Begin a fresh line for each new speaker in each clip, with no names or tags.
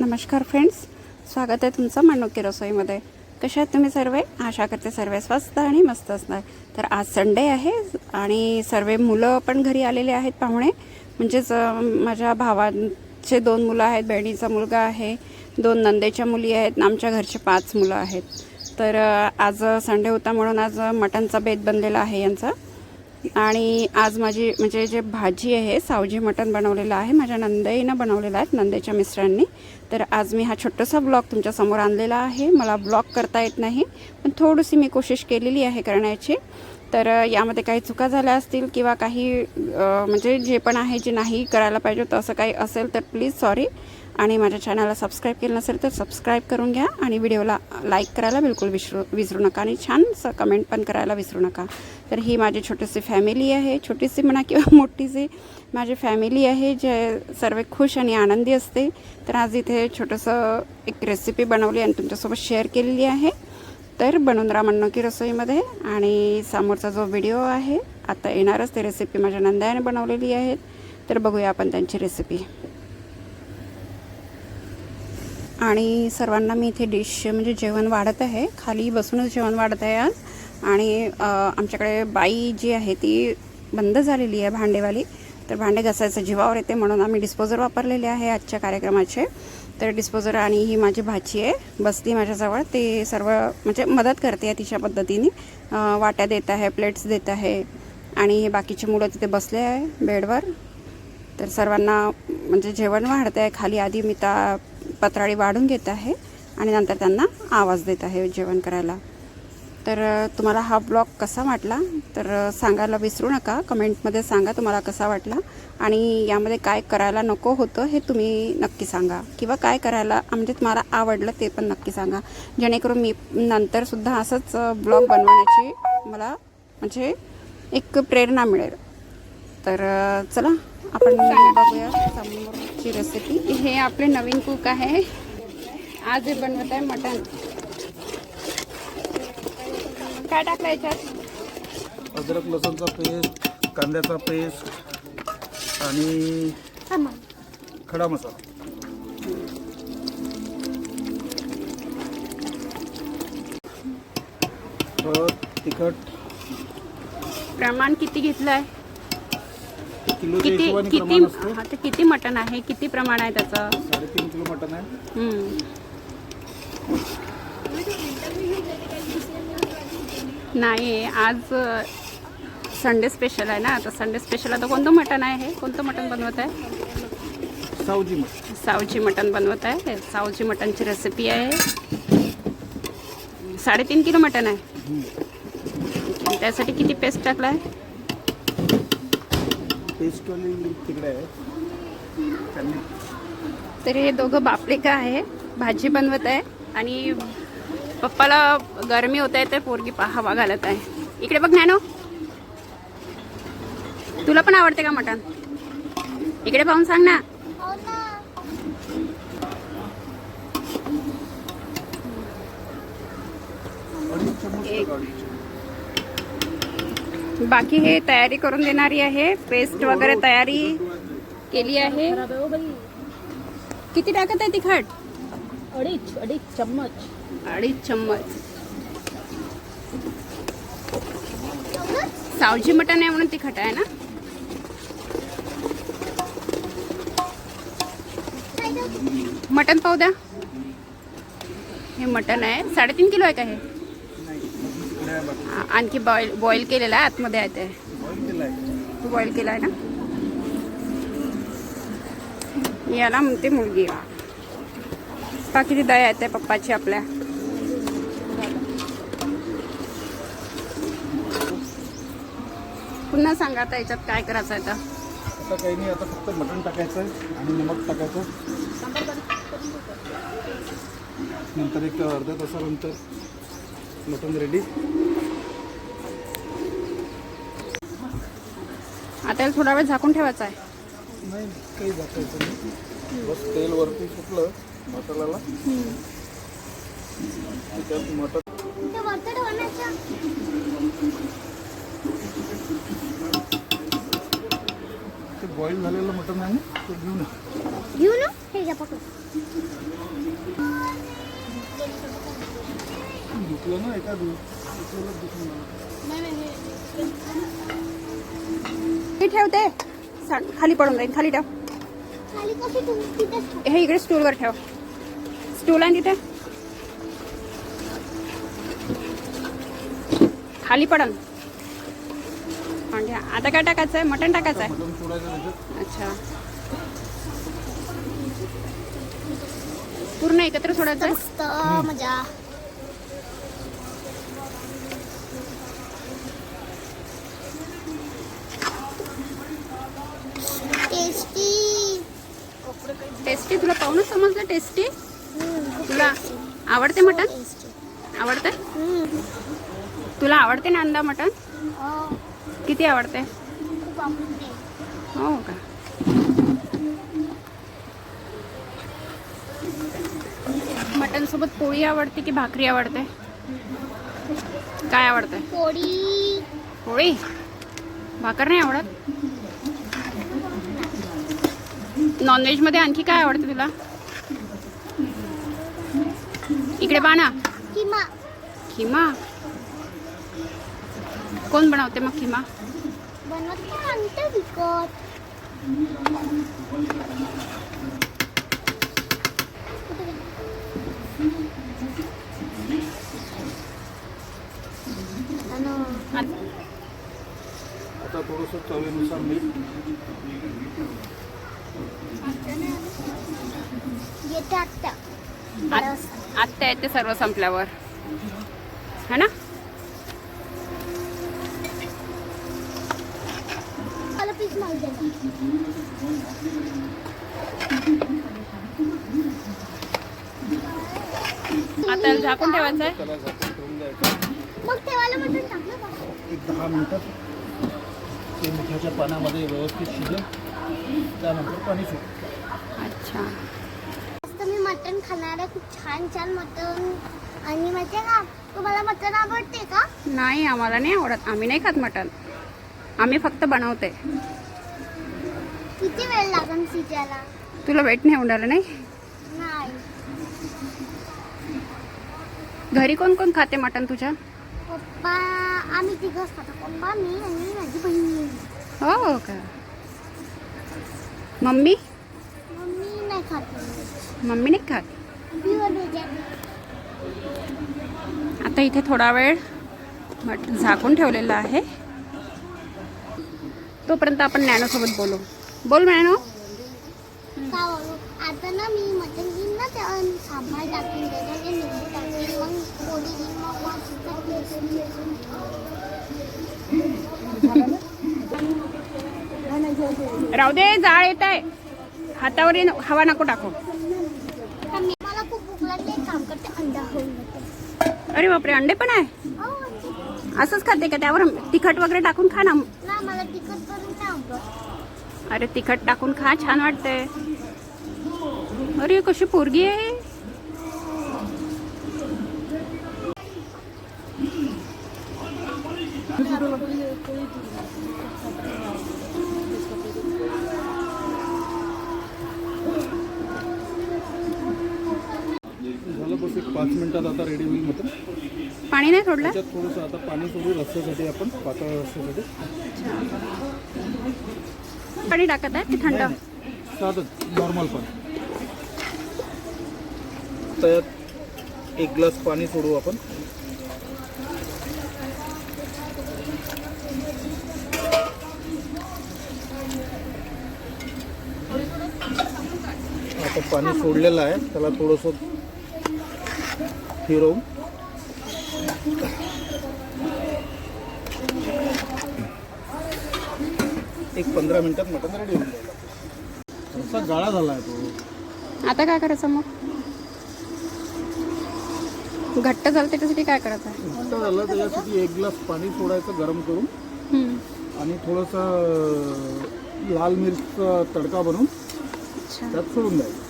नमस्कार फ्रेंड्स स्वागत आहे तुमचं मनोकी रसोईमध्ये. कशा आहेत तुम्ही सर्व? आशा करते सर्व स्वस्त आणि मस्त असणार. तर आज संडे आहे आणि सर्व मुलं पण घरी आलेले आहेत पाहुणे. म्हणजेच माझ्या भावांचे दोन मुलं आहेत बहिणीचा मुलगा आहे दोन नंदेच्या मुली आहेत आमच्या घरचे पाच मुलं आहेत. तर आज संडे होता म्हणून आज मटनचा बेत बनलेला आहे यांचा. आणि आज माझी म्हणजे जे भाजी आहे सावजी मटण बनवलेलं आहे माझ्या नंदईनं बनवलेलं आहे नंदेच्या मिस्टरांनी. तर आज मी हा छोटासा ब्लॉग तुमच्यासमोर आणलेला आहे. मला ब्लॉग करता येत नाही पण थोडीशी मी कोशिश केलेली आहे करण्याची. तर यामध्ये काही चुका झाल्या असतील किंवा काही म्हणजे जे पण आहे जे नाही करायला पाहिजे होतं असं काही असेल तर प्लीज सॉरी. आणि माझ्या चॅनलला सबस्क्राईब केलं नसेल तर सबस्क्राईब करून घ्या आणि व्हिडिओला लाईक करायला बिलकुल विसरू विसरू नका आणि छानसं कमेंट पण करायला विसरू नका. तर ही माझी छोटीशी फॅमिली आहे. छोटीशी म्हणा किंवा मोठीशी माझी फॅमिली आहे जे सर्व खुश आणि आनंदी असते. तर आज इथे छोटंसं एक रेसिपी बनवली आणि तुमच्यासोबत शेअर केलेली आहे. तर बनवून राहा म्हणणं रसोईमध्ये आणि समोरचा जो व्हिडिओ आहे आता येणारच ते रेसिपी माझ्या नंदाने बनवलेली आहेत. तर बघूया आपण त्यांची रेसिपी आणि सर्वांना मी इथे डिश म्हणजे जेवण वाढत आहे. खाली बसूनच जेवण वाढत आहे आज. आणि आमच्याकडे बाई जी आहे ती बंद झालेली आहे भांडेवाली. तर भांडे घासायचं जीवावर येते म्हणून आम्ही डिस्पोजर वापरलेले आहे आजच्या कार्यक्रमाचे. तर डिस्पोजर आणि ही माझी भाची आहे बसली माझ्याजवळ. ते सर्व म्हणजे मदत करते आहे तिच्या पद्धतीने. वाट्या देत आहे प्लेट्स देत आहे. आणि हे बाकीचे मुलं तिथे बसले आहे बेडवर. तर सर्वांना म्हणजे जेवण वाढतं आहे. खाली आधी मी त्या पत्राळी वाढून घेत आहे आणि नंतर त्यांना आवाज देत आहे जेवण करायला. तर तुम्हाला हा ब्लॉग कसा वाटला? तर सांगायला विसरू नका. कमेंटमध्ये सांगा तुम्हाला कसा वाटला आणि यामध्ये काय करायला नको होतं हे तुम्ही नक्की सांगा. किंवा काय करायला म्हणजे तुम्हाला आवडलं ते पण नक्की सांगा. जेणेकरून मी नंतरसुद्धा असंच ब्लॉग बनवण्याची मला म्हणजे एक प्रेरणा मिळेल. तर चला आपण बघूया समोरची रेसिपी हे आपले नवीन कुक आहे. आज हे बनवत आहे मटण. काय टाकलं याच्यात?
अद्रक लसूणचा पेस्ट कांद्याचा पेस्ट आणि खडा मसाला. तिखट.
प्रमाण किती घेतलं आहे
किलोच्या
किती
हिशोबाने
किती
प्रमाण असतं?
हा, ते किती मटण आहे? किती प्रमाण आहे त्याचं?
साडेतीन किलो मटण आहे.
हम्म. नाही आज संडे स्पेशल आहे ना? तर संडे स्पेशल आता कोणतं मटण आहे हे? कोणतं मटण बनवत आहे?
सावजी मटण.
सावजी मटण बनवत आहे. सावजी मटणची रेसिपी आहे. साडेतीन किलो मटण आहे. त्यासाठी किती पेस्ट टाकला आहे
पेस्टवाली तिकडे आहे. त्यांनी
तर हे दोघं बापले का आहे भाजी बनवत आहे आणि पप्पाला गरमी होत आहे तर पोरगी हवा घालत आहे. इकडे बघ नॅनो. तुला पण आवडते का मटण? इकडे पाहून सांग ना. एक. बाकी हे तयारी करून देणारी आहे. पेस्ट वगैरे तयारी केली आहे. किती टाकत आहे तिखट
अडीच अडीच चम्मच.
अडीच चम्मच. सावजी मटण आहे म्हणून तिखट आहे ना? मटण पाहू द्या. हे मटण आहे. साडेतीन किलो आहे का हे? आणखी बॉईल बॉईल केलेलं आहे आतमध्ये आहे ते.
बॉईल केलं आहे
तू बॉईल केला आहे ना? याला म्हणते मुलगी. बाकी ती दया येते पप्पाची आपल्या. पुन्हा सांगा आता याच्यात काय करायचं आहे तर
आता काही नाही आता फक्त मटण टाकायचं आणि नमक टाकायचं. नंतर एक अर्ध्या तासानंतर मटण रेडी
आता याला थोडा वेळ झाकून ठेवायचा आहे.
नाही काही झाकायचं नाही बस तेल वरती सुटलं मसाल्याला. त्याच्यात मटण ते बॉईल झालेलं मटण आहे ना ते घेऊन या.
घेऊ ना? हे
घ्या पकड
दुखलं ना एका दिवस दुखलं
मी ठेवते. खाली पडून जाईल खाली ठेव. हे इकडे स्टूलवर ठेव. स्टूल आहे तिथे? खाली पडन. म्हणजे आता काय टाकायचं आहे मटण टाकायचं आहे अच्छा. पूर्ण एकत्र सोडायचं आहे
मस्त मजा टेस्टी
टेस्टी तुला पाहूनच समजलं टेस्टी तुला आवडते
टेस्टी
आवडते? तुला आवडते ना अंडा मटण किती आवडते? हो का? मटण सोबत पोळी आवडते की भाकरी आवडते? काय आवडते?
पोळी.
पोळी? भाकर नाही आवडत? नॉनव्हेजमध्ये आणखी काय आवडते तुला? इकडे पाना
किमा.
खिमा. कोण बनवते मग खिमा? आता
थोडंसं चवीनुसार मीठ.
येते आत्या
आत- आत्ता येते सर्व संपल्यावर. है ना?
मला पीस माहिती आहे
आता झाकून ठेवायचं आहे
त्याला झाकून ठेवून द्यायचं.
मग ठेवायला मटण टाकलं का
एक दहा मिनिटात ते मिठाच्या पाण्यामध्ये व्यवस्थित शिजेल. त्यानंतर पाणी सुट
अच्छा.
मस्त मी मटण खाणार आहे. खूप छान छान मटण. आणि माहिती आहे का? तुम्हाला मटण आवडते का?
नाही आम्हाला नाही आवडत. आम्ही नाही खात मटण. आम्ही फक्त बनवते.
किती वेळ लागेल शिजायला?
तुला वेट नाही उडालं नाही?
नाही.
घरी कोण कोण खाते मटण तुझ्या?
पप्पा आम्ही तिघंच खातो. पप्पा मी आणि माझी बहीण.
हो का? मम्मी?
मम्मी नाही खात.
मम्मी नाही खात? आता इथे थोडा वेळ मट झाकून ठेवलेलं आहे. तोपर्यंत आपण नॅनोसोबत बोलू. बोल
बोलू? आता ना मी मटण घेईन ना तेव्हा सांबार टाकून त्याच्यात लिंबू टाकेन मग पोळी घेईन मग
राहू दे जाळ येत आहे हातावर हवा नको टाकू. अरे बापरे अंडे पण आहे?
हो.
असंच खाते का? त्यावर तिखट वगैरे टाकून खा ना. अरे तिखट टाकून खा छान वाटते अरे कशी पोरगी आहे?
थोडंसं आता पाणी सोडू रस्त्यासाठी आपण पातळ रस्त्यासाठी.
पाणी टाकत आहे की थंड?
साधंच नॉर्मल पाणी. त्यात एक ग्लास पाणी सोडू आपण. आता पाणी सोडलेलं आहे त्याला थोडंसं फिरवून. एक पंधरा मिनिटात मटण रेडी होऊन जाईल. असा गाळा झाला आहे तो.
आता काय करायचं मग? घट्ट झालं त्याच्यासाठी काय करायचं?
घट्ट झालं त्याच्यासाठी एक ग्लास पाणी सोडायचं गरम करून
हम्म.
आणि थोडंसं लाल मिरचचा तडका बनवून
अच्छा.
त्यात सोडून द्यायचं.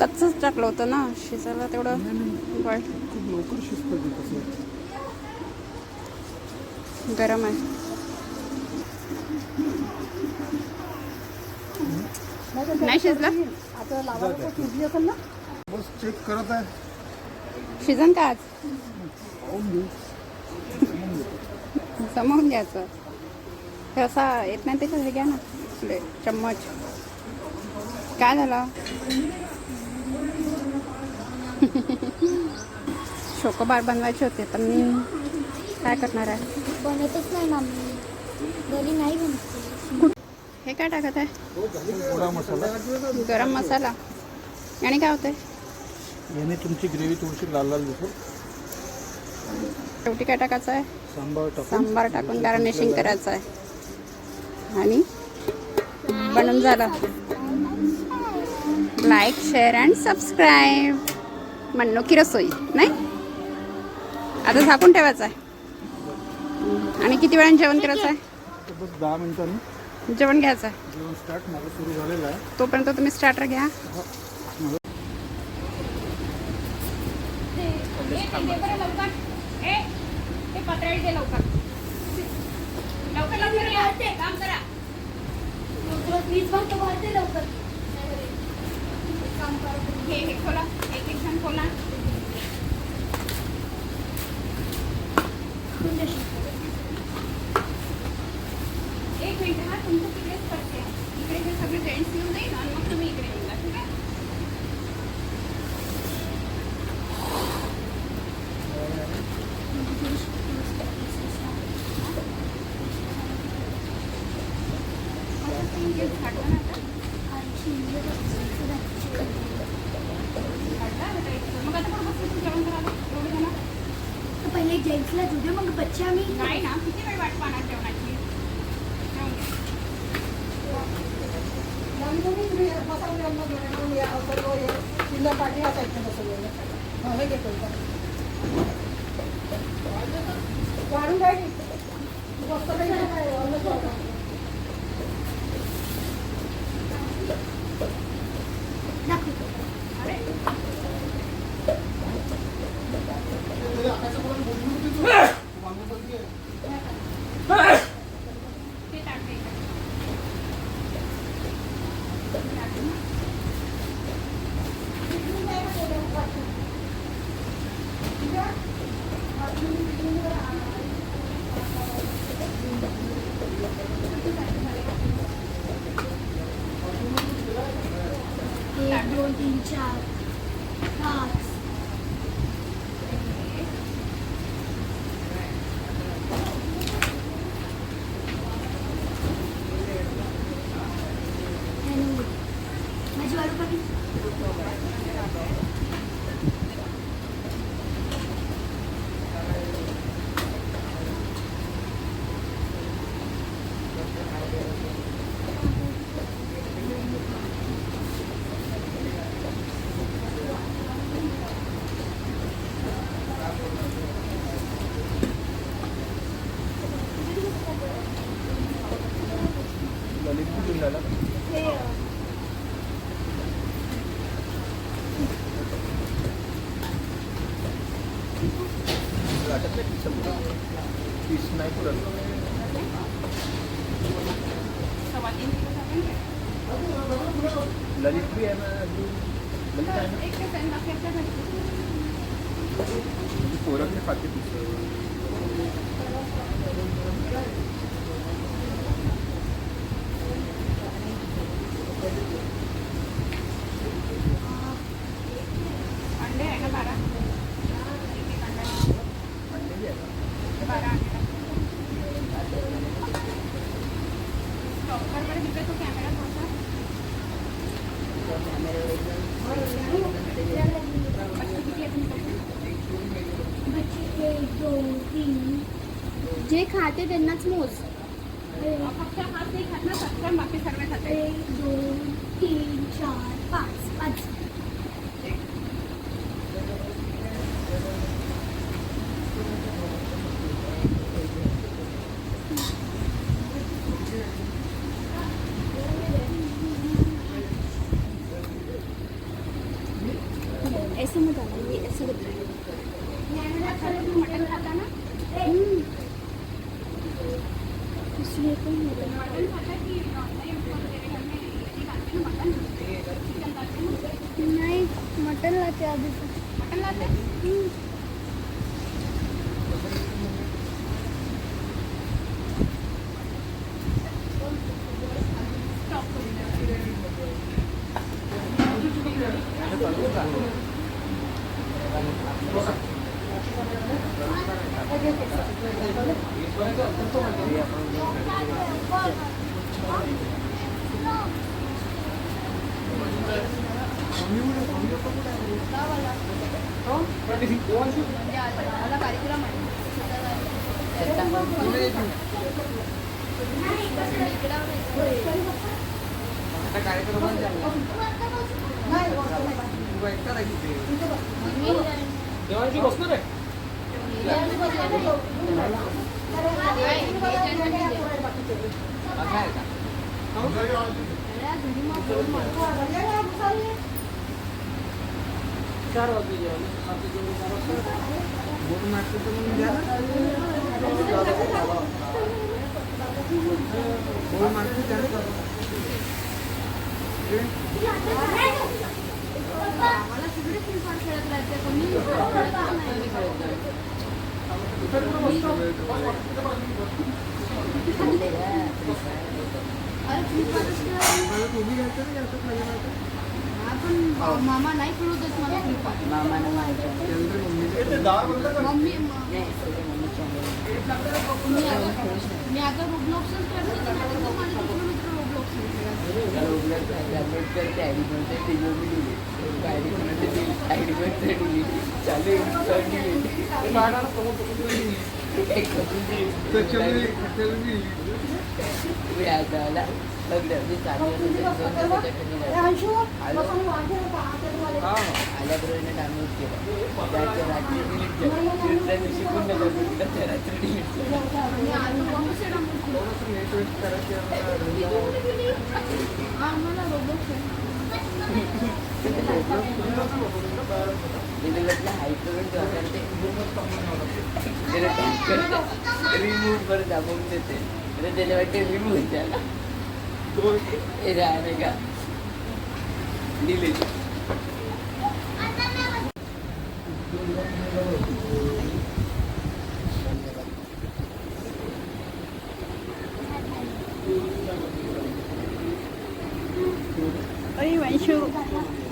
कच्चच टाकलं होतं ना शिजायला तेवढं.
खूप लवकर शिजतं ते तसं
गरम आहे. नाही शिजला? शिजन का आज? जमवून घ्यायचं. हे असा येत नाही त्याच्यात घ्या ना. चम्मच. काय झालं? शोकोबार बनवायचे होते पण मी काय करणार आहे?
बनतच नाही मम्मी. घरी नाही बनते.
हे काय टाकत आहे?
गोडा मसाला
गरम मसाला. आणि काय होते
याने तुमची ग्रेव्ही थोडीशी लाल लाल दिसेल
शेवटी काय टाकायचं आहे?
सांबार टाकून.
सांबार टाकून गार्निशिंग करायचं आहे. आणि बनून झालं. लाईक शेअर अँड सबस्क्राईब म्हणणं की रसोई नाही? आता झाकून ठेवायचं आहे. आणि किती वेळाने जेवण करायचं आहे
दहा मिनिटांनी.
जेवण घ्यायचं आहे
जेवण स्टार्ट माझं सुरू झालेलं आहे.
तोपर्यंत तुम्ही स्टार्टर घ्या.
वीज भरतो भरते लवकर
एक मिनिट हा तुमचं तिकडेच करते इकडे हे सगळे जेंट्स येऊन जाईल आणि मग तुम्ही इकडे येऊन जा ठीक आहे काढलं ना आता? काढलं आता इथं. मग आता कुठं बसली तू जेवण करायला एवढे जण?
पहिले जेंट्सला जुदे मग बच्चे आम्ही
नाही ना किती वेळ वाट पाहणार घ्या.
वाढून काय
दाखवतो
अरे ते टाकते इकडे.
एक दोन तीन चार पाच हॅलो माझी वाळू
वाटत नाही पीस नाही पुरत
सव्वा तीन किलो टाकून घ्या.
ललित बी आहे ना अजून ललित आहे ना
एक ते बाकी आपल्या घरी.
ती पोरं नाही खाते पीस
अंडे आहे ना बारा एक एक अंडा बारा अंडे डॉक्टरकडे तिकडे तो कॅमेरा थोडासा बच्चे किती आहे तुमच्याकडे?
बच्चे एक दोन तीन जे खाते त्यांनाच
누가
따라
해주세요. 내가 해주고 그래. Thank you. मग द्या ना. खेळत मारते द्या ना. मला तुम्ही मी ना जास्त
मामा नाही खेळत मला फ्लिपकार्ट मम्मी मी आता मी आता रोब्लॉक्सच करते माझे दुसरे मित्र रोब्लॉक्स खेळतात अंशू बसून वाढे
आल्याबरोबर डाउनलोड केलं त्याच्या रात्री डिलीट केलं दुसऱ्या दिवशी रात्री डिलीट
मी आता वापस येणार आम्हाला रोब्लॉक्स
रिमूव्ह कर दाबून देते तर त्याला वाटते रिमूव्ह झाला हे